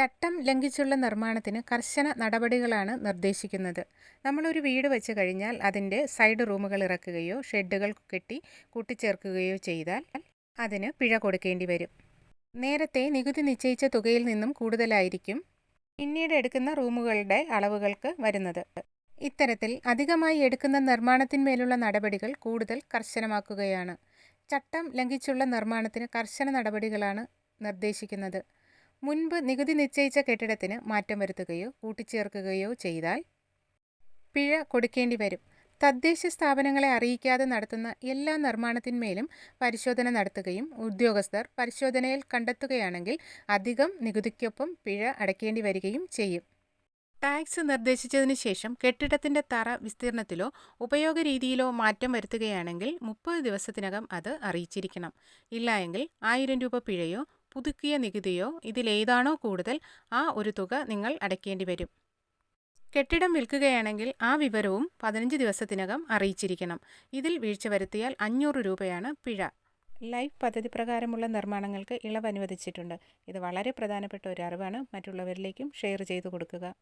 ചട്ടം ലംഘിച്ചുള്ള നിർമ്മാണത്തിന് കർശന നടപടികളാണ് നിർദ്ദേശിക്കുന്നത്. നമ്മളൊരു വീട് വെച്ച് കഴിഞ്ഞാൽ അതിന്റെ സൈഡ് റൂമുകൾ ഇറക്കുകയോ ഷെഡുകൾ കെട്ടി കൂട്ടിച്ചേർക്കുകയോ ചെയ്താൽ അതിന് പിഴ കൊടുക്കേണ്ടി വരും. നേരത്തെ നികുതി നിശ്ചയിച്ച തുകയിൽ നിന്നും കൂടുതലായിരിക്കും പിന്നീട് എടുക്കുന്ന റൂമുകളുടെ അളവുകൾക്ക് വരുന്നത്. ഇത്തരത്തിൽ അധികമായി എടുക്കുന്ന നിർമ്മാണത്തിന്മേലുള്ള നടപടികൾ കൂടുതൽ കർശനമാക്കുകയാണ്. ചട്ടം ലംഘിച്ചുള്ള നിർമ്മാണത്തിന് കർശന നടപടികളാണ് നിർദ്ദേശിക്കുന്നത്. മുൻപ് നികുതി നിശ്ചയിച്ച കെട്ടിടത്തിന് മാറ്റം വരുത്തുകയോ കൂട്ടിച്ചേർക്കുകയോ ചെയ്താൽ പിഴ കൊടുക്കേണ്ടി വരും. തദ്ദേശ സ്ഥാപനങ്ങളെ അറിയിക്കാതെ നടത്തുന്ന എല്ലാ നിർമ്മാണത്തിന്മേലും പരിശോധന നടത്തുകയും ഉദ്യോഗസ്ഥർ പരിശോധനയിൽ കണ്ടെത്തുകയാണെങ്കിൽ അധികം നികുതിക്കൊപ്പം പിഴ അടയ്ക്കേണ്ടി വരികയും ചെയ്യും. ടാക്സ് നിർദ്ദേശിച്ചതിന് ശേഷം കെട്ടിടത്തിന്റെ തറ വിസ്തീർണത്തിലോ ഉപയോഗ രീതിയിലോ മാറ്റം വരുത്തുകയാണെങ്കിൽ മുപ്പത് ദിവസത്തിനകം അത് അറിയിച്ചിരിക്കണം. ഇല്ലായെങ്കിൽ ആയിരം രൂപ പിഴയോ പുതുക്കിയ നികുതിയോ ഇതിലേതാണോ കൂടുതൽ ആ ഒരു തുക നിങ്ങൾ അടയ്ക്കേണ്ടി വരും. കെട്ടിടം വിൽക്കുകയാണെങ്കിൽ ആ വിവരവും പതിനഞ്ച് ദിവസത്തിനകം അറിയിച്ചിരിക്കണം. ഇതിൽ വീഴ്ച വരുത്തിയാൽ അഞ്ഞൂറ് രൂപയാണ് പിഴ. ലൈഫ് പദ്ധതി പ്രകാരമുള്ള നിർമ്മാണങ്ങൾക്ക് ഇളവ് അനുവദിച്ചിട്ടുണ്ട് ഇത് വളരെ പ്രധാനപ്പെട്ട ഒരു അറിവാണ്. മറ്റുള്ളവരിലേക്കും ഷെയർ ചെയ്തു കൊടുക്കുക.